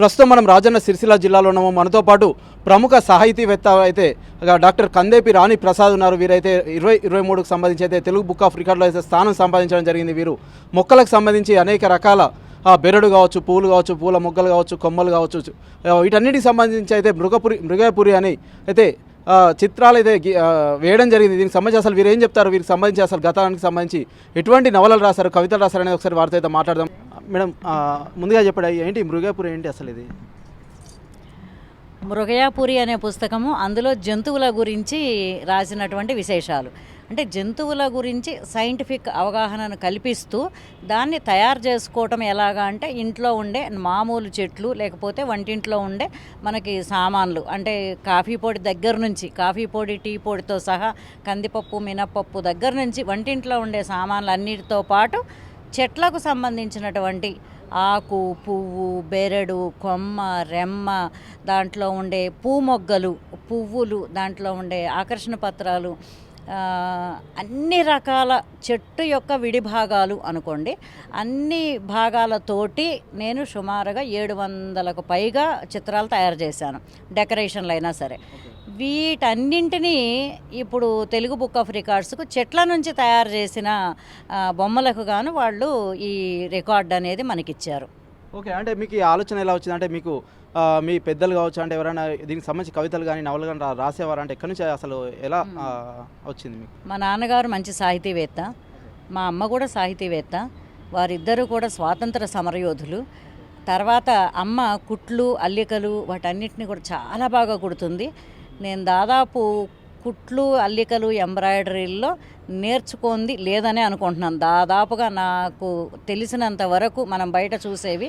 ప్రస్తుతం మనం రాజన్న సిరిసిల్ల జిల్లాలో ఉన్నాము. మనతో పాటు ప్రముఖ సాహితీవేత్త అయితే డాక్టర్ కందేపి రాణి ప్రసాద్ ఉన్నారు. వీరైతే ఇరవై ఇరవై మూడుకు సంబంధించి అయితే తెలుగు బుక్ ఆఫ్ రికార్డులో అయితే స్థానం సంపాదించడం జరిగింది. వీరు మొక్కలకు సంబంధించి అనేక రకాల బెరడు కావచ్చు పూలు కావచ్చు పూల మొగ్గలు కావచ్చు కొమ్మలు కావచ్చు వీటన్నిటికి సంబంధించి అయితే మృగపురి మృగపురి అని అయితే చిత్రాలు అయితే వేయడం జరిగింది. దీనికి సంబంధించి అసలు వీరు ఏం చెప్తారు? వీరికి సంబంధించి అసలు గతానికి సంబంధించి ఎటువంటి నవలలు రాశారు? కవితలు రాశారు? అనేది ఒకసారి వారితో అయితే మాట్లాడదాం. మేడం ముందుగా చెప్పడా ఏంటి మృగపురి ఏంటి అసలు ఇది? మృగయాపురి అనే పుస్తకము అందులో జంతువుల గురించి రాసినటువంటి విశేషాలు. అంటే జంతువుల గురించి సైంటిఫిక్ అవగాహనను కల్పిస్తూ దాన్ని తయారు చేసుకోవటం ఎలాగా అంటే ఇంట్లో ఉండే మామూలు చెట్లు లేకపోతే వంటింట్లో ఉండే మనకి సామాన్లు. అంటే కాఫీ పొడి దగ్గర నుంచి కాఫీ పొడి టీ పొడితో సహా కందిపప్పు మినపప్పు దగ్గర నుంచి వంటింట్లో ఉండే సామాన్లు అన్నిటితో పాటు చెట్లకు సంబంధించినటువంటి ఆకు పువ్వు బెరడు కొమ్మ రెమ్మ దాంట్లో ఉండే పూ మొగ్గలు పువ్వులు దాంట్లో ఉండే ఆకర్షణ పత్రాలు అన్ని రకాల చెట్టు యొక్క విడి భాగాలు అనుకోండి. అన్ని భాగాలతోటి నేను సుమారుగా ఏడు వందలకు పైగా చిత్రాలు తయారు చేశాను డెకరేషన్లు అయినా సరే. వీటన్నింటినీ ఇప్పుడు తెలుగు బుక్ ఆఫ్ రికార్డ్స్కు చెట్ల నుంచి తయారు చేసిన బొమ్మలకు గాను వాళ్ళు ఈ రికార్డ్ అనేది మనకిచ్చారు. ఓకే. అంటే మీకు ఈ ఆలోచన ఎలా వచ్చింది? అంటే మీకు మీ పెద్దలు కావచ్చు అంటే ఎవరైనా దీనికి సంబంధించి కవితలు కానీ నవలు కానీ రాసేవారు అంటే ఎక్కడి నుంచి అసలు ఎలా వచ్చింది మీకు? మా నాన్నగారు మంచి సాహితీవేత్త. మా అమ్మ కూడా సాహితీవేత్త. వారిద్దరూ కూడా స్వాతంత్ర సమరయోధులు. తర్వాత అమ్మ కుట్లు అల్లికలు వాటన్నిటిని కూడా చాలా బాగా కుడుతుంది. నేను దాదాపు కుట్లు అల్లికలు ఎంబ్రాయిడరీల్లో నేర్చుకుంది లేదనే అనుకుంటున్నాను. దాదాపుగా నాకు తెలిసినంత వరకు మనం బయట చూసేవి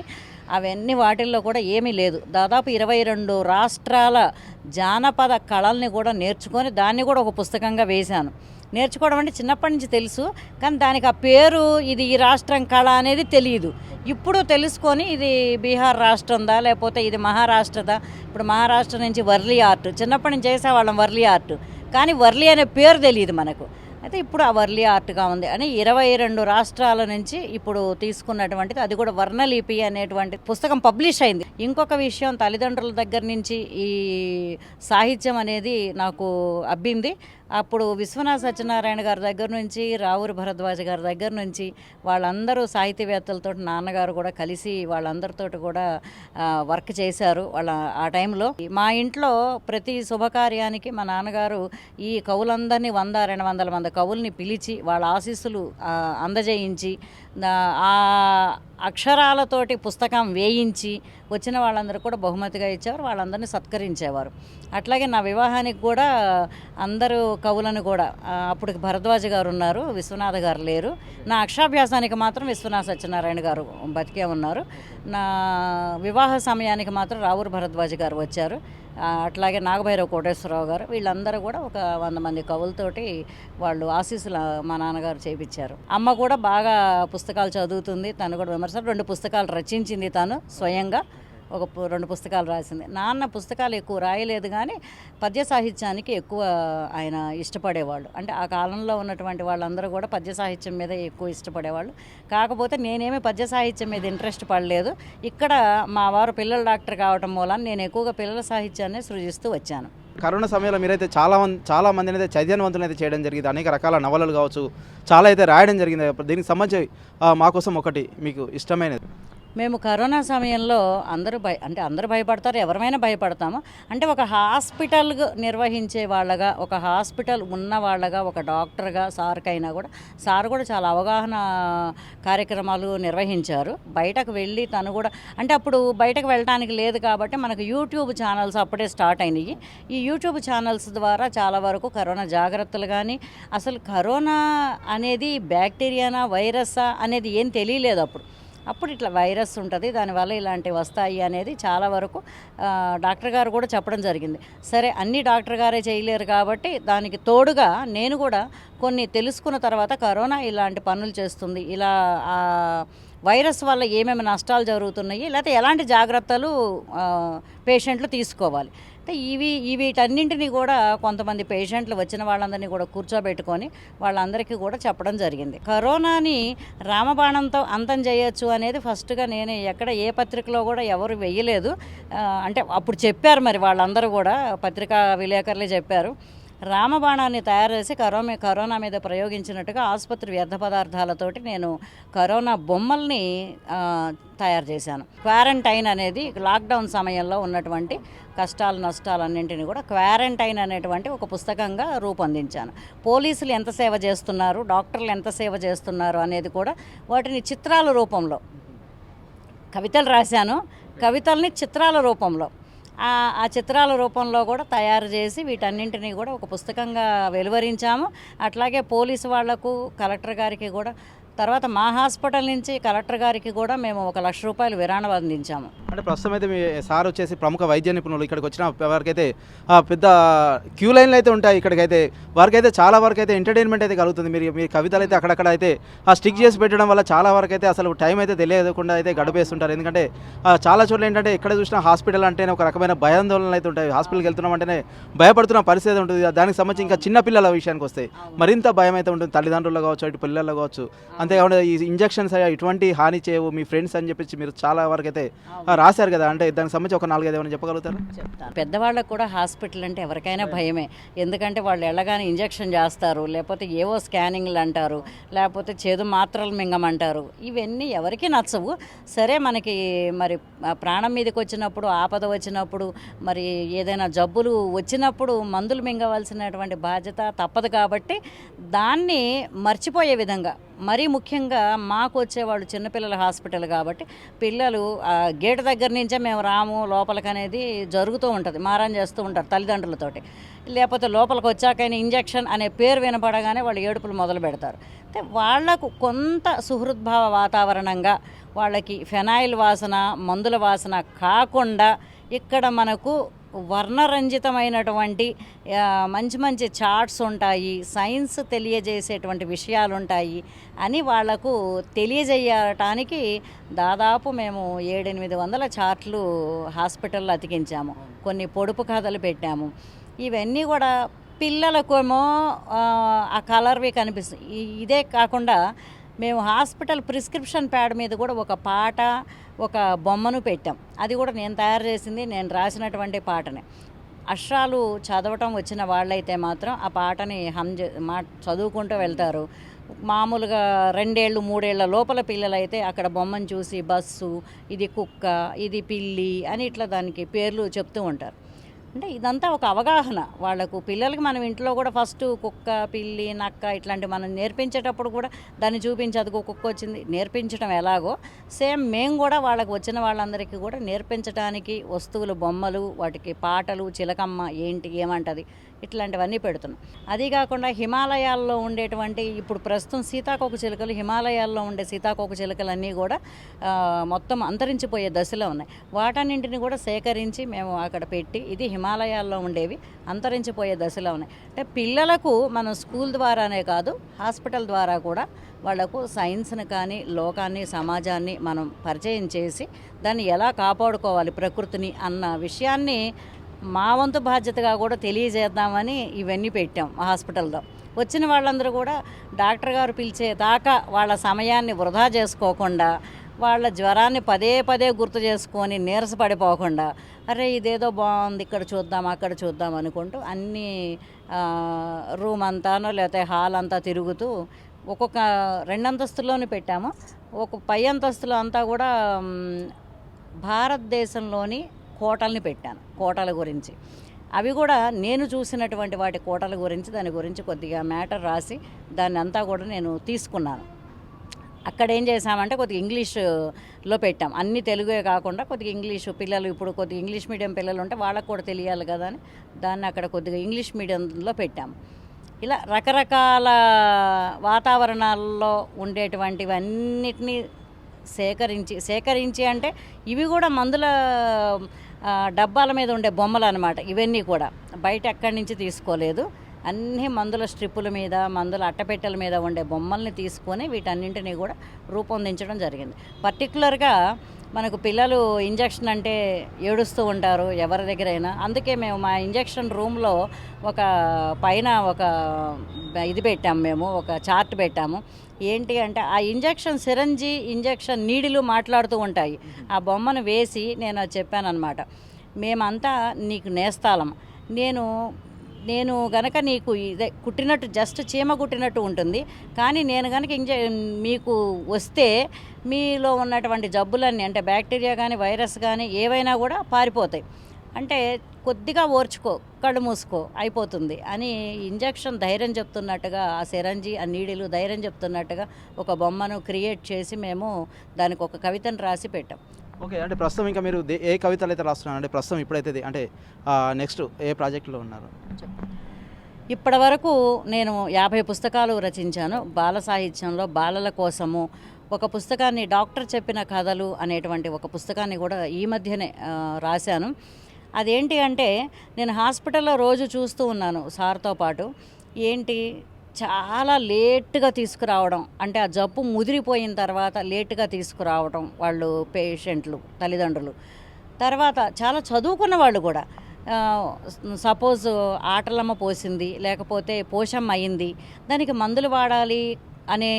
అవన్నీ వాటిల్లో కూడా ఏమీ లేదు. దాదాపు ఇరవై రెండు రాష్ట్రాల జానపద కళల్ని కూడా నేర్చుకొని దాన్ని కూడా ఒక పుస్తకంగా వేశాను. నేర్చుకోవడం అంటే చిన్నప్పటి నుంచి తెలుసు కానీ దానికి ఆ పేరు ఇది ఈ రాష్ట్రం కళ అనేది తెలియదు ఇప్పుడు తెలుసుకొని ఇది బీహార్ రాష్ట్రందా లేకపోతే ఇది మహారాష్ట్రదా? ఇప్పుడు మహారాష్ట్ర నుంచి వర్లీ ఆర్ట్ చిన్నప్పటి నుంచి చేసేవాళ్ళం వర్లీ ఆర్ట్. కానీ వర్లీ అనే పేరు తెలియదు మనకు. అయితే ఇప్పుడు ఆ వర్లీ ఆర్ట్గా ఉంది అని ఇరవై రెండు రాష్ట్రాల నుంచి ఇప్పుడు తీసుకున్నటువంటిది అది కూడా వర్ణలిపి అనేటువంటి పుస్తకం పబ్లిష్ అయింది. ఇంకొక విషయం తల్లిదండ్రుల దగ్గర నుంచి ఈ సాహిత్యం అనేది నాకు అబ్బింది. అప్పుడు విశ్వనాథ సత్యనారాయణ గారి దగ్గర నుంచి రావూరి భరద్వాజ గారి దగ్గర నుంచి వాళ్ళందరూ సాహితీవేత్తలతో నాన్నగారు కూడా కలిసి వాళ్ళందరితో కూడా వర్క్ చేశారు వాళ్ళ ఆ టైంలో. మా ఇంట్లో ప్రతి శుభకార్యానికి మా నాన్నగారు ఈ కవులందరినీ వంద రెండు వందల మంది కవుల్ని పిలిచి వాళ్ళ ఆశీస్సులు అందజేయించి ఆ అక్షరాలతోటి పుస్తకం వేయించి వచ్చిన వాళ్ళందరూ కూడా బహుమతిగా ఇచ్చేవారు వాళ్ళందరినీ సత్కరించేవారు. అట్లాగే నా వివాహానికి కూడా అందరూ కవులను కూడా అప్పటికి అప్పుడు భరద్వాజ గారు ఉన్నారు విశ్వనాథ గారు లేరు. నా అక్షాభ్యాసానికి మాత్రం విశ్వనాథ సత్యనారాయణ గారు బతికే ఉన్నారు. నా వివాహ సమయానికి మాత్రం రావురు భరద్వాజ గారు వచ్చారు. అట్లాగే నాగభైరవ కోటేశ్వరరావు గారు వీళ్ళందరూ కూడా ఒక వంద మంది కవులతోటి వాళ్ళు ఆశీస్సులు మా నాన్నగారు చేపించారు. అమ్మ కూడా బాగా పుస్తకాలు చదువుతుంది తను కూడా విమర్శలు రెండు పుస్తకాలు రచించింది తను స్వయంగా. ఒక పు- రెండు పుస్తకాలు రాసింది. నాన్న పుస్తకాలు ఎక్కువ రాయలేదు కానీ పద్య సాహిత్యానికి ఎక్కువ ఆయన ఇష్టపడేవాళ్ళు. అంటే ఆ కాలంలో ఉన్నటువంటి వాళ్ళందరూ కూడా పద్య సాహిత్యం మీద ఎక్కువ ఇష్టపడేవాళ్ళు. కాకపోతే నేనేమి పద్య సాహిత్యం మీద ఇంట్రెస్ట్ పడలేదు. ఇక్కడ మా వారు పిల్లల డాక్టర్ కావటం మూలాన నేను ఎక్కువగా పిల్లల సాహిత్యాన్ని సృజిస్తూ వచ్చాను. కరోనా సమయంలో మీరైతే చాలా మంది చాలా మందిని అయితే చైతన్యవంతులు అయితే చేయడం జరిగింది. అనేక రకాల నవలలు కావచ్చు చాలా అయితే రాయడం జరిగింది. దీనికి సంబంధించి మా కోసం ఒకటి మీకు ఇష్టమైనది. మేము కరోనా సమయంలో అందరూ భయ అంటే అందరూ భయపడతారు ఎవరైనా భయపడతాము. అంటే ఒక హాస్పిటల్ నిర్వహించే వాళ్ళగా ఒక హాస్పిటల్ ఉన్న వాళ్ళగా ఒక డాక్టర్గా సార్కైనా కూడా సార్ కూడా చాలా అవగాహన కార్యక్రమాలు నిర్వహించారు. బయటకు వెళ్ళి తను కూడా అంటే అప్పుడు బయటకు వెళ్ళడానికి లేదు కాబట్టి మనకు యూట్యూబ్ ఛానల్స్ అప్పుడే స్టార్ట్ అయినాయి. ఈ యూట్యూబ్ ఛానల్స్ ద్వారా చాలా వరకు కరోనా జాగ్రత్తలు కానీ అసలు కరోనా అనేది బ్యాక్టీరియానా వైరసా అనేది ఏం తెలియలేదు అప్పుడు. అప్పుడు ఇట్లా వైరస్ ఉంటుంది దానివల్ల ఇలాంటివి వస్తాయి అనేది చాలా వరకు డాక్టర్ గారు కూడా చెప్పడం జరిగింది. సరే అన్ని డాక్టర్ గారే చేయలేరు కాబట్టి దానికి తోడుగా నేను కూడా కొన్ని తెలుసుకున్న తర్వాత కరోనా ఇలాంటి పనులు చేస్తుంది. ఇలా వైరస్ వల్ల ఏమేమి నష్టాలు జరుగుతున్నాయి లేకపోతే ఎలాంటి జాగ్రత్తలు పేషెంట్లు తీసుకోవాలి. అయితే అంటే ఇవి ఈ వీటన్నింటినీ కూడా కొంతమంది పేషెంట్లు వచ్చిన వాళ్ళందరినీ కూడా కూర్చోబెట్టుకొని వాళ్ళందరికీ కూడా చెప్పడం జరిగింది. కరోనాని రామబాణంతో అంతం చేయొచ్చు అనేది ఫస్ట్గా నేను ఎక్కడ ఏ పత్రికలో కూడా ఎవరు వెయ్యలేదు. అంటే అప్పుడు చెప్పారు మరి వాళ్ళందరూ కూడా పత్రికా విలేకరులే చెప్పారు. రామబాణాన్ని తయారు చేసి కరోనా కరోనా మీద ప్రయోగించినట్టుగా ఆసుపత్రి వ్యర్థ పదార్థాలతోటి నేను కరోనా బొమ్మల్ని తయారు చేశాను. క్వారంటైన్ అనేది లాక్డౌన్ సమయంలో ఉన్నటువంటి కష్టాలు నష్టాలన్నింటినీ కూడా క్వారంటైన్ అనేటువంటి ఒక పుస్తకంగా రూపొందించాను. పోలీసులు ఎంత సేవ చేస్తున్నారు డాక్టర్లు ఎంత సేవ చేస్తున్నారు అనేది కూడా వాటిని చిత్రాల రూపంలో కవితలు రాశాను. కవితల్ని చిత్రాల రూపంలో ఆ చిత్రాల రూపంలో కూడా తయారు చేసి వీటన్నింటినీ కూడా ఒక పుస్తకంగా వెలువరించాము. అట్లాగే పోలీసు వాళ్ళకు కలెక్టర్ గారికి కూడా తర్వాత మా హాస్పిటల్ నుంచి కలెక్టర్ గారికి కూడా మేము ఒక లక్ష రూపాయలు విరాళం అందించాము. అంటే ప్రస్తుతం అయితే మీ సార్ వచ్చేసి ప్రముఖ వైద్య నిపుణులు ఇక్కడికి వచ్చిన వారికైతే పెద్ద క్యూ లైన్లు అయితే ఉంటాయి ఇక్కడికైతే. వారికైతే చాలా వరకు అయితే ఎంటర్టైన్మెంట్ అయితే కలుగుతుంది. మీరు మీ కవితలు అయితే అక్కడక్కడ అయితే ఆ స్టిక్ చేసి పెట్టడం వల్ల చాలా వరకు అయితే అసలు టైం అయితే తెలియకుండా అయితే గడిపేస్తుంటారు. ఎందుకంటే చాలా చోట్ల ఏంటంటే ఎక్కడ చూసినా హాస్పిటల్ అంటేనే ఒక రకమైన భయాందోళనలు అయితే ఉంటాయి. హాస్పిటల్కి వెళ్తున్నాం అంటేనే భయపడుతున్న పరిస్థితి ఉంటుంది. దానికి సంబంధించి ఇంకా చిన్న పిల్లల విషయానికి వస్తే మరింత భయం అయితే ఉంటుంది. తల్లిదండ్రులు కావచ్చు ఇటు పిల్లలు కావచ్చు. అంతేకాకుండా ఈ ఇంజెక్షన్స్ ఇటువంటి హాని చేయవు మీ ఫ్రెండ్స్ అని చెప్పేసి మీరు చాలా వరకు అయితే రాశారు కదా అంటే దానికి సంబంధించి ఒక నాలుగైదు ఏమైనా చెప్పగలుగుతారు? చెప్తాను. పెద్దవాళ్ళకు కూడా హాస్పిటల్ అంటే ఎవరికైనా భయమే. ఎందుకంటే వాళ్ళు వెళ్ళగానే ఇంజెక్షన్ చేస్తారు లేకపోతే ఏవో స్కానింగ్లు అంటారు లేకపోతే చేదు మాత్రలు మింగమంటారు. ఇవన్నీ ఎవరికీ నచ్చవు. సరే మనకి మరి ప్రాణం మీదకి వచ్చినప్పుడు ఆపద వచ్చినప్పుడు మరి ఏదైనా జబ్బులు వచ్చినప్పుడు మందులు మింగవలసినటువంటి బాధ్యత తప్పదు కాబట్టి దాన్ని మర్చిపోయే విధంగా మరీ ముఖ్యంగా మాకు వచ్చేవాళ్ళు చిన్నపిల్లల హాస్పిటల్ కాబట్టి పిల్లలు గేట్ దగ్గర నుంచే మేము రాము లోపలికనేది జరుగుతూ ఉంటుంది మారం చేస్తూ ఉంటారు తల్లిదండ్రులతోటి. లేకపోతే లోపలికి వచ్చాకైనా ఇంజెక్షన్ అనే పేరు వినపడగానే వాళ్ళు ఏడుపులు మొదలు పెడతారు. అయితే వాళ్ళకు కొంత సుహృద్భావ వాతావరణంగా వాళ్ళకి ఫెనాయిల్ వాసన మందుల వాసన కాకుండా ఇక్కడ మనకు వర్ణరంజితమైనటువంటి మంచి మంచి చార్ట్స్ ఉంటాయి సైన్స్ తెలియజేసేటువంటి విషయాలు ఉంటాయి అని వాళ్ళకు తెలియజేయటానికి దాదాపు మేము ఏడెనిమిది వందల చార్ట్లు హాస్పిటల్లో అతికించాము. కొన్ని పొడుపు కథలు పెట్టాము. ఇవన్నీ కూడా పిల్లలకేమో ఆ, ఆ కలర్వి కనిపిస్తుంది ఇదే కాకుండా మేము హాస్పిటల్ ప్రిస్క్రిప్షన్ ప్యాడ్ మీద కూడా ఒక పాట ఒక బొమ్మను పెట్టాం. అది కూడా నేను తయారు చేసింది నేను రాసినటువంటి పాటనే. అక్షరాలు చదవటం వచ్చిన వాళ్ళైతే మాత్రం ఆ పాటని హమ్ మా చదువుకుంటూ వెళ్తారు. మామూలుగా రెండేళ్ళు మూడేళ్ళ లోపల పిల్లలైతే అక్కడ బొమ్మను చూసి బస్సు ఇది కుక్క ఇది పిల్లి అని ఇట్లా దానికి పేర్లు చెప్తూ ఉంటారు. అంటే ఇదంతా ఒక అవగాహన. వాళ్ళకు పిల్లలకి మనం ఇంట్లో కూడా ఫస్ట్ కుక్క పిల్లి నక్క ఇట్లాంటి మనం నేర్పించేటప్పుడు కూడా దాన్ని చూపించదు కుక్క వచ్చింది నేర్పించడం ఎలాగో. సేమ్ మేము కూడా వాళ్ళకి వచ్చిన వాళ్ళందరికీ కూడా నేర్పించడానికి వస్తువులు బొమ్మలు వాటికి పాటలు చిలకమ్మ ఏంటి ఏమంటది. ఇట్లాంటివన్నీ పెడుతున్నాం. అది కాకుండా హిమాలయాల్లో ఉండేటువంటి ఇప్పుడు ప్రస్తుతం సీతాకోక చిలుకలు హిమాలయాల్లో ఉండే సీతాకోక చిలుకలన్నీ కూడా మొత్తం అంతరించిపోయే దశలో ఉన్నాయి. వాటన్నింటిని కూడా సేకరించి మేము అక్కడ పెట్టి ఇది హిమాలయాల్లో ఉండేవి అంతరించిపోయే దశలో ఉన్నాయి. అంటే పిల్లలకు మనం స్కూల్ ద్వారానే కాదు హాస్పిటల్ ద్వారా కూడా వాళ్ళకు సైన్స్ని కానీ లోకాన్ని సమాజాన్ని మనం పరిచయం చేసి దాన్ని ఎలా కాపాడుకోవాలి ప్రకృతిని అన్న విషయాన్ని మా వంతు బాధ్యతగా కూడా తెలియజేద్దామని ఇవన్నీ పెట్టాం హాస్పిటల్లో. వచ్చిన వాళ్ళందరూ కూడా డాక్టర్ గారు పిలిచే దాకా వాళ్ళ సమయాన్ని వృధా చేసుకోకుండా వాళ్ళ జ్వరాన్ని పదే పదే గుర్తు చేసుకొని నీరసపడిపోకుండా అరే ఇదేదో బాగుంది ఇక్కడ చూద్దాం అక్కడ చూద్దాం అనుకుంటూ అన్ని రూమ్ అంతానో లేకపోతే హాల్ అంతా తిరుగుతూ ఒక్కొక్క రెండంతస్తుల్లోనే పెట్టాము. ఒక పై అంతస్తులో అంతా కూడా భారతదేశంలోని కోటల్ని పెట్టాను కోటల గురించి. అవి కూడా నేను చూసినటువంటి వాటి కోటల గురించి దాని గురించి కొద్దిగా మ్యాటర్ రాసి దాన్ని అంతా కూడా నేను తీసుకున్నాను. అక్కడ ఏం చేసామంటే కొద్దిగా ఇంగ్లీష్లో పెట్టాం. అన్ని తెలుగే కాకుండా కొద్దిగా ఇంగ్లీష్ పిల్లలు ఇప్పుడు కొద్దిగా ఇంగ్లీష్ మీడియం పిల్లలు ఉంటే వాళ్ళకు కూడా తెలియాలి కదా అని దాన్ని అక్కడ కొద్దిగా ఇంగ్లీష్ మీడియంలో పెట్టాం. ఇలా రకరకాల వాతావరణాల్లో ఉండేటువంటివన్నిటినీ సేకరించి సేకరించి అంటే ఇవి కూడా మందుల డబ్బాల మీద ఉండే బొమ్మలు అనమాట ఇవన్నీ కూడా. బయట ఎక్కడి నుంచి తీసుకోలేదు. అన్ని మందుల స్ట్రిప్పుల మీద మందుల అట్టపెట్టెల మీద ఉండే బొమ్మల్ని తీసుకొని వీటన్నింటినీ కూడా రూపొందించడం జరిగింది. పర్టికులర్గా మనకు పిల్లలు ఇంజక్షన్ అంటే ఏడుస్తూ ఉంటారు ఎవరి దగ్గరైనా. అందుకే మేము మా ఇంజక్షన్ రూమ్లో ఒక పైన ఒక ఇది పెట్టాము మేము ఒక చార్ట్ పెట్టాము. ఏంటి అంటే ఆ ఇంజక్షన్ సిరంజి ఇంజక్షన్ నీడిలు మాట్లాడుతూ ఉంటాయి. ఆ బొమ్మను వేసి నేను చెప్పానన్నమాట. మేమంతా నీకు నేస్తాలం. నేను నేను గనక నీకు ఇదే కుట్టినట్టు జస్ట్ చీమ కుట్టినట్టు ఉంటుంది. కానీ నేను గనక ఇంజ మీకు వస్తే మీలో ఉన్నటువంటి జబ్బులన్నీ అంటే బ్యాక్టీరియా కానీ వైరస్ కానీ ఏవైనా కూడా పారిపోతాయి. అంటే కొద్దిగా ఓర్చుకో కళ్ళు మూసుకో అయిపోతుంది అని ఇంజక్షన్ ధైర్యం చెప్తున్నట్టుగా ఆ సిరంజి ఆ నీడిలు ధైర్యం చెప్తున్నట్టుగా ఒక బొమ్మను క్రియేట్ చేసి మేము దానికి ఒక కవితను రాసి పెట్టాం. ఓకే అంటే ప్రస్తుతం ఇంకా మీరు ఏ కవితలు అయితే రాస్తున్నారు? అంటే ప్రస్తుతం ఇప్పుడైతే అంటే నెక్స్ట్ ఏ ప్రాజెక్టులో ఉన్నారు? ఇప్పటి వరకు నేను యాభై పుస్తకాలు రచించాను. బాల సాహిత్యంలో బాలల కోసము ఒక పుస్తకాన్ని డాక్టర్ చెప్పిన కథలు అనేటువంటి ఒక పుస్తకాన్ని కూడా ఈ మధ్యనే రాశాను. అదేంటి అంటే నేను హాస్పిటల్లో రోజు చూస్తూ ఉన్నాను సార్తో పాటు. ఏంటి? చాలా లేట్గా తీసుకురావడం. అంటే ఆ జబ్బు ముదిరిపోయిన తర్వాత లేట్గా తీసుకురావడం వాళ్ళు పేషెంట్లు తల్లిదండ్రులు. తర్వాత చాలా చదువుకున్న వాళ్ళు కూడా. సపోజ్ ఆటలమ్మ పోసింది లేకపోతే పోషమ్మ అయింది దానికి మందులు వాడాలి అనే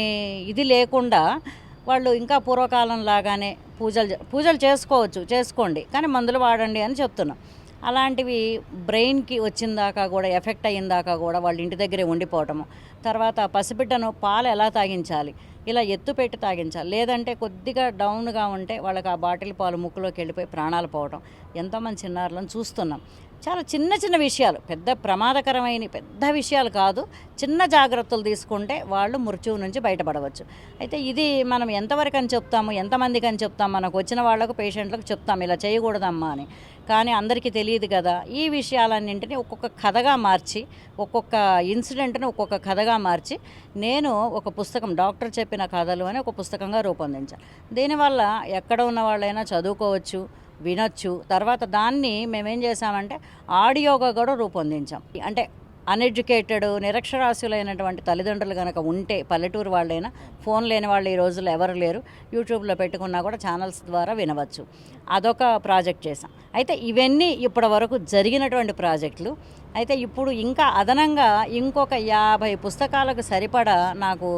ఇది లేకుండా వాళ్ళు ఇంకా పూర్వకాలం లాగానే పూజలు పూజలు చేసుకోవచ్చు చేసుకోండి కానీ మందులు వాడండి అని చెప్తున్నాం. అలాంటివి బ్రెయిన్కి వచ్చిందాకా కూడా ఎఫెక్ట్ అయ్యిందాకా కూడా వాళ్ళ ఇంటి దగ్గరే ఉండిపోవటము. తర్వాత పసిబిడ్డను పాలు ఎలా తాగించాలి? ఇలా ఎత్తు పెట్టి తాగించాలి. లేదంటే కొద్దిగా డౌన్గా ఉంటే వాళ్ళకి ఆ బాటిల్ పాలు ముక్కులోకి వెళ్ళిపోయి ప్రాణాలు పోవటం. ఎంతోమంది చిన్నారులను చూస్తున్నాం. చాలా చిన్న చిన్న విషయాలు పెద్ద ప్రమాదకరమైన పెద్ద విషయాలు కాదు. చిన్న జాగ్రత్తలు తీసుకుంటే వాళ్ళు మృత్యువు నుంచి బయటపడవచ్చు. అయితే ఇది మనం ఎంతవరకు అని చెప్తాము ఎంతమందికి అని చెప్తాం మనకు వచ్చిన వాళ్ళకు పేషెంట్లకు చెప్తాం ఇలా చేయకూడదమ్మా అని. కానీ అందరికీ తెలియదు కదా ఈ విషయాలన్నింటినీ ఒక్కొక్క కథగా మార్చి ఒక్కొక్క ఇన్సిడెంట్ని ఒక్కొక్క కథగా మార్చి నేను ఒక పుస్తకం డాక్టర్ చెప్పిన కథలు అని ఒక పుస్తకంగా రూపొందించాను దీనివల్ల ఎక్కడ ఉన్న వాళ్ళైనా చదువుకోవచ్చు వినొచ్చు. తర్వాత దాన్ని మేమేం చేసామంటే ఆడియోగా కూడా రూపొందించాం. అంటే అన్ఎడ్యుకేటెడ్ నిరక్షరాస్యులైనటువంటి తల్లిదండ్రులు కనుక ఉంటే పల్లెటూరు వాళ్ళైనా ఫోన్ లేని వాళ్ళు ఈ రోజుల్లో ఎవరు లేరు. యూట్యూబ్లో పెట్టుకున్నా కూడా ఛానల్స్ ద్వారా వినవచ్చు. అదొక ప్రాజెక్ట్ చేసాం అయితే ఇవన్నీ ఇప్పటి వరకు జరిగినటువంటి ప్రాజెక్టులు. అయితే ఇప్పుడు ఇంకా అదనంగా ఇంకొక యాభై పుస్తకాలకు సరిపడా నాకు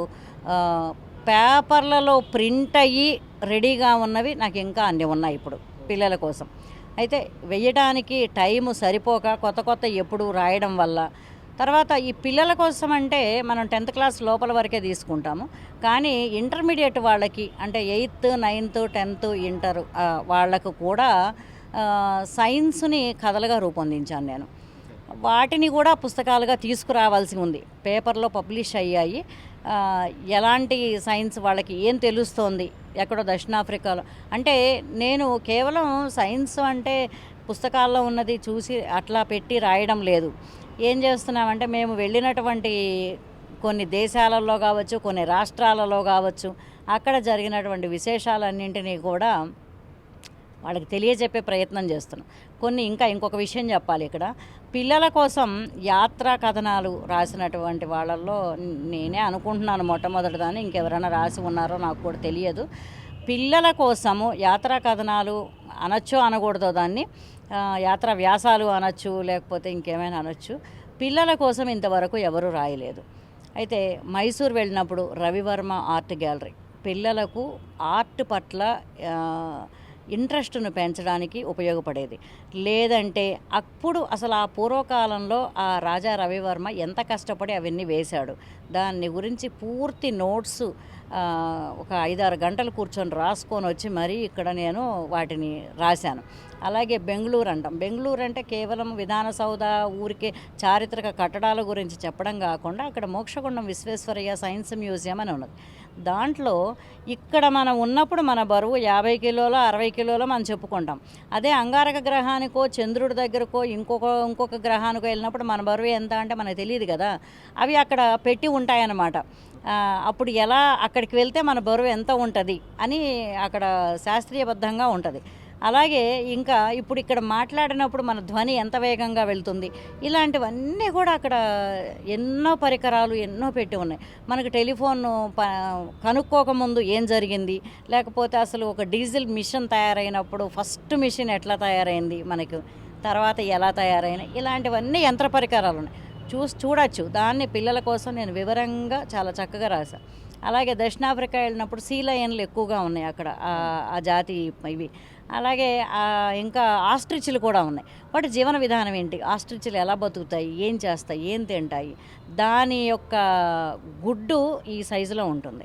పేపర్లలో ప్రింట్ అయ్యి రెడీగా ఉన్నవి నాకు ఇంకా అన్నీ ఉన్నాయి ఇప్పుడు. పిల్లల కోసం. అయితే వెయ్యడానికి టైము సరిపోక కొత్త కొత్త ఎప్పుడు రాయడం వల్ల తర్వాత ఈ పిల్లల కోసం అంటే మనం టెన్త్ క్లాస్ లోపల వరకే తీసుకుంటాము. కానీ ఇంటర్మీడియట్ వాళ్ళకి అంటే ఎయిత్ నైన్త్ టెన్త్ ఇంటర్ వాళ్ళకు కూడా సైన్స్ని కథలుగా రూపొందించాను నేను. వాటిని కూడా పుస్తకాలుగా తీసుకురావాల్సి ఉంది. పేపర్లో పబ్లిష్ అయ్యాయి. ఎలాంటి సైన్స్ వాళ్ళకి ఏం తెలుస్తోంది ఎక్కడో దక్షిణాఫ్రికాలో. అంటే నేను కేవలం సైన్స్ అంటే పుస్తకాల్లో ఉన్నది చూసి అట్లా పెట్టి రాయడం లేదు. ఏం చేస్తున్నామంటే మేము వెళ్ళినటువంటి కొన్ని దేశాలలో కావచ్చు కొన్ని రాష్ట్రాలలో కావచ్చు అక్కడ జరిగినటువంటి విశేషాలన్నింటినీ కూడా వాళ్ళకి తెలియజెప్పే ప్రయత్నం చేస్తున్నాం. కొన్ని ఇంకా ఇంకొక విషయం చెప్పాలి ఇక్కడ. పిల్లల కోసం యాత్రా కథనాలు రాసినటువంటి వాళ్ళల్లో నేనే అనుకుంటున్నాను మొట్టమొదటిదాన్ని. ఇంకెవరైనా రాసి ఉన్నారో నాకు కూడా తెలియదు. పిల్లల కోసము యాత్రా కథనాలు అనొచ్చు అనకూడదో దాన్ని యాత్రా వ్యాసాలు అనొచ్చు లేకపోతే ఇంకేమైనా అనొచ్చు. పిల్లల కోసం ఇంతవరకు ఎవరు రాయలేదు. అయితే మైసూర్ వెళ్ళినప్పుడు రవివర్మ ఆర్ట్ గ్యాలరీ. పిల్లలకు ఆర్ట్ పట్ల ఇంట్రెస్ట్ను పెంచడానికి ఉపయోగపడేది. లేదంటే అప్పుడు అసలు ఆ పూర్వకాలంలో ఆ రాజా రవివర్మ ఎంత కష్టపడి అవన్నీ వేశాడు. దాన్ని గురించి పూర్తి నోట్స్ ఒక ఐదారు గంటలు కూర్చొని రాసుకొని వచ్చి మరీ ఇక్కడ నేను వాటిని రాశాను. అలాగే బెంగళూరు అంటాం. బెంగళూరు అంటే కేవలం విధాన సౌధ ఊరికే చారిత్రక కట్టడాల గురించి చెప్పడం కాకుండా అక్కడ మోక్షగుండం విశ్వేశ్వరయ్య సైన్స్ మ్యూజియం అని ఉన్నది. దాంట్లో ఇక్కడ మనం ఉన్నప్పుడు మన బరువు యాభై కిలోలో అరవై కిలోలో మనం చెప్పుకుంటాం. అదే అంగారక గ్రహానికో చంద్రుడి దగ్గరకో ఇంకొక ఇంకొక గ్రహానికో వెళ్ళినప్పుడు మన బరువు ఎంత అంటే మనకు తెలియదు కదా. అవి అక్కడ పెట్టి ఉంటాయన్నమాట. అప్పుడు ఎలా అక్కడికి వెళ్తే మన బరువు ఎంత ఉంటుంది అని అక్కడ శాస్త్రీయబద్ధంగా ఉంటుంది. అలాగే ఇంకా ఇప్పుడు ఇక్కడ మాట్లాడినప్పుడు మన ధ్వని ఎంత వేగంగా వెళ్తుంది ఇలాంటివన్నీ కూడా అక్కడ ఎన్నో పరికరాలు ఎన్నో పెట్టి ఉన్నాయి. మనకు టెలిఫోన్ ప కనుక్కోకముందు ఏం జరిగింది లేకపోతే అసలు ఒక డీజిల్ మిషన్ తయారైనప్పుడు ఫస్ట్ మిషన్ ఎట్లా తయారైంది మనకు తర్వాత ఎలా తయారైన ఇలాంటివన్నీ యంత్ర పరికరాలు ఉన్నాయి. చూసి చూడొచ్చు. దాన్ని పిల్లల కోసం నేను వివరంగా చాలా చక్కగా రాశాను అలాగే దక్షిణాఫ్రికా వెళ్ళినప్పుడు సీ లయన్లు ఎక్కువగా ఉన్నాయి అక్కడ ఆ- జాతి ఇవి. అలాగే ఇంకా ఆస్ట్రిచ్లు కూడా ఉన్నాయి. వాటి జీవన విధానం ఏంటి? ఆస్ట్రిచ్లు ఎలా బతుకుతాయి? ఏం చేస్తాయి? ఏం తింటాయి? దాని యొక్క గుడ్డు ఈ సైజులో ఉంటుంది.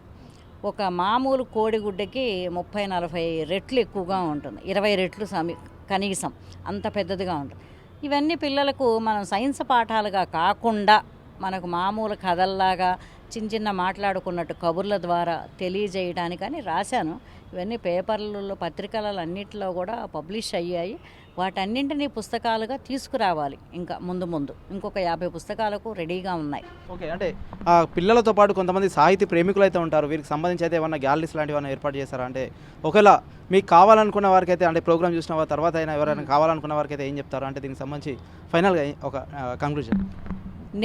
ఒక మామూలు కోడిగుడ్డకి ముప్పై నలభై రెట్లు ఎక్కువగా ఉంటుంది. ఇరవై రెట్లు సమీ కనీసం అంత పెద్దదిగా ఉంటుంది. ఇవన్నీ పిల్లలకు మనం సైన్స్ పాఠాలుగా కాకుండా మనకు మామూలు కథల్లాగా చిన్న చిన్న మాట్లాడుకున్నట్టు కబుర్ల ద్వారా తెలియజేయడానికని రాశాను. ఇవన్నీ పేపర్లలో పత్రికలలో అన్నింటిలో కూడా పబ్లిష్ అయ్యాయి. వాటన్నింటినీ పుస్తకాలుగా తీసుకురావాలి. ఇంకా ముందు ముందు. ఇంకొక యాభై పుస్తకాలకు రెడీగా ఉన్నాయి. ఓకే అంటే ఆ పిల్లలతో పాటు కొంతమంది సాహితీ ప్రేమికులు అయితే ఉంటారు. వీరికి సంబంధించి అయితే ఏమన్నా గ్యాలరీస్ లాంటివి ఏమైనా ఏర్పాటు చేస్తారా అంటే ఒకవేళ మీకు కావాలనుకున్న వారికి అయితే అంటే ప్రోగ్రామ్ చూసిన వారి తర్వాత అయినా ఎవరైనా కావాలనుకున్న వారికి అయితే ఏం చెప్తారు? అంటే దీనికి సంబంధించి ఫైనల్గా ఒక కంక్లూజన్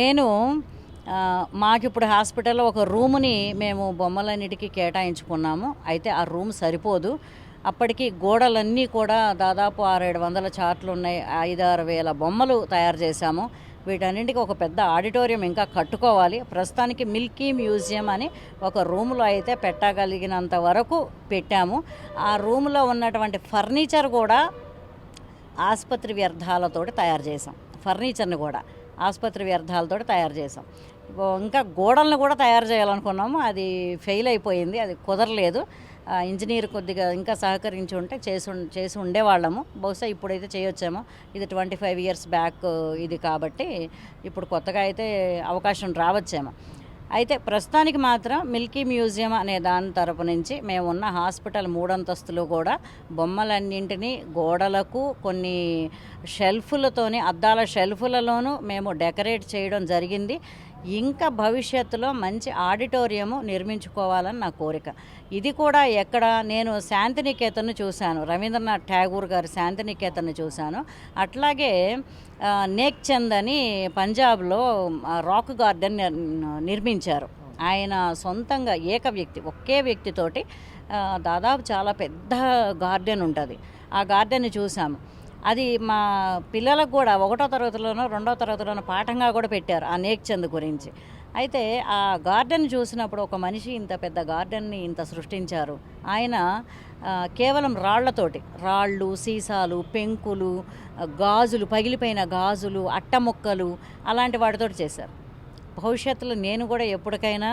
నేను మాకు ఇప్పుడు హాస్పిటల్లో ఒక రూమ్ని మేము బొమ్మలన్నిటికీ కేటాయించుకున్నాము. అయితే ఆ రూమ్ సరిపోదు. అప్పటికి గోడలన్నీ కూడా దాదాపు ఆరేడు వందల చార్ట్లు ఉన్నాయి. ఐదారు వేల బొమ్మలు తయారు చేశాము. వీటన్నింటికి ఒక పెద్ద ఆడిటోరియం ఇంకా కట్టుకోవాలి. ప్రస్తుతానికి మిల్కీ మ్యూజియం అని ఒక రూమ్లో అయితే పెట్టగలిగినంత వరకు పెట్టాము. ఆ రూమ్లో ఉన్నటువంటి ఫర్నిచర్ కూడా ఆసుపత్రి వ్యర్థాలతోటి తయారు చేసాం ఫర్నిచర్ని కూడా ఆసుపత్రి వ్యర్థాలతో తయారు చేసాం ఇంకా గోడలను కూడా తయారు చేయాలనుకున్నాము. అది ఫెయిల్ అయిపోయింది. అది కుదరలేదు. ఇంజనీర్ కొద్దిగా ఇంకా సహకరించి ఉంటే చేసి చేసి ఉండేవాళ్ళము. బహుశా ఇప్పుడైతే చేయొచ్చేమో. ఇది ట్వంటీ ఫైవ్ ఇయర్స్ బ్యాక్ ఇది కాబట్టి ఇప్పుడు కొత్తగా అయితే అవకాశం రావచ్చేమో. అయితే ప్రస్తుతానికి మాత్రం మిల్కీ మ్యూజియం అనే దాని తరపు నుంచి మేము ఉన్న హాస్పిటల్ మూడంతస్తులు కూడా బొమ్మలన్నింటినీ గోడలకు కొన్ని షెల్ఫులతోని అద్దాల షెల్ఫ్లలోనూ మేము డెకరేట్ చేయడం జరిగింది. ఇంకా భవిష్యత్తులో మంచి ఆడిటోరియము నిర్మించుకోవాలని నా కోరిక. ఇది కూడా ఎక్కడ నేను శాంతినికేతన్ను చూశాను. రవీంద్రనాథ్ ఠాగూర్ గారి శాంతినికేతన్ను చూశాను. అట్లాగే నేక్ చంద్ అని పంజాబ్లో రాక్ గార్డెన్ నిర్మించారు. ఆయన సొంతంగా ఏక వ్యక్తి ఒకే వ్యక్తితోటి దాదాపు చాలా పెద్ద గార్డెన్ ఉంటుంది. ఆ గార్డెన్ చూసాము అది మా పిల్లలకు కూడా ఒకటో తరగతిలోనో రెండో తరగతిలోనో పాఠంగా కూడా పెట్టారు ఆ నేక్చంద్ గురించి. అయితే ఆ గార్డెన్ చూసినప్పుడు ఒక మనిషి ఇంత పెద్ద గార్డెన్ని ఇంత సృష్టించారు. ఆయన కేవలం రాళ్ళతోటి రాళ్ళు సీసాలు పెంకులు గాజులు పగిలిపోయిన గాజులు అట్టముక్కలు అలాంటి వాటితోటి చేశారు. భవిష్యత్తులో నేను కూడా ఎప్పటికైనా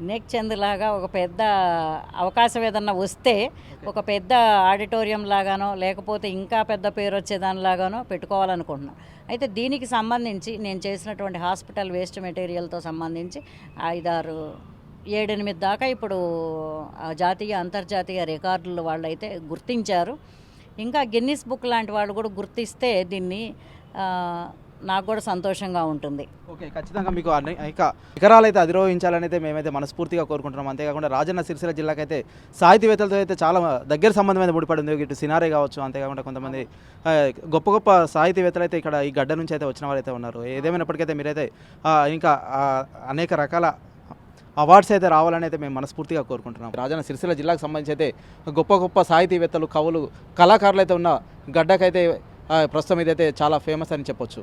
నెక్ చంద్లాగా ఒక పెద్ద అవకాశం ఏదన్నా వస్తే ఒక పెద్ద ఆడిటోరియం లాగానో లేకపోతే ఇంకా పెద్ద పేరు వచ్చేదానిలాగానో పెట్టుకోవాలనుకుంటున్నాను అయితే దీనికి సంబంధించి నేను చేసినటువంటి హాస్పిటల్ వేస్ట్ మెటీరియల్తో సంబంధించి ఐదారు ఏడెనిమిది దాకా ఇప్పుడు జాతీయ అంతర్జాతీయ రికార్డులు వాళ్ళు అయితే గుర్తించారు. ఇంకా గిన్నిస్ బుక్ లాంటి వాళ్ళు కూడా గుర్తిస్తే దీన్ని నాకు కూడా సంతోషంగా ఉంటుంది. ఓకే ఖచ్చితంగా మీకు అనేక వికరాలు అయితే అధిరోహించాలని అయితే మేమైతే మనస్ఫూర్తిగా కోరుకుంటున్నాం. అంతేకాకుండా రాజన్న సిరిసిల్ల జిల్లాకైతే సాహితీవేత్తలతో అయితే చాలా దగ్గర సంబంధమైన ముడిపడి ఉంది. ఇటు సినారే కావచ్చు అంతేకాకుండా కొంతమంది గొప్ప గొప్ప సాహితీవేత్తలు అయితే ఇక్కడ ఈ గడ్డ నుంచి అయితే వచ్చిన వారైతే ఉన్నారు. ఏదేమైనప్పటికైతే మీరైతే ఇంకా అనేక రకాల అవార్డ్స్ అయితే రావాలని అయితే మేము మనస్ఫూర్తిగా కోరుకుంటున్నాం. రాజన్న సిరిసిల్ల జిల్లాకు సంబంధించి అయితే గొప్ప గొప్ప సాహితీవేత్తలు కవులు కళాకారులు అయితే ఉన్న గడ్డకైతే ప్రస్తుతం ఇదైతే చాలా ఫేమస్ అని చెప్పొచ్చు.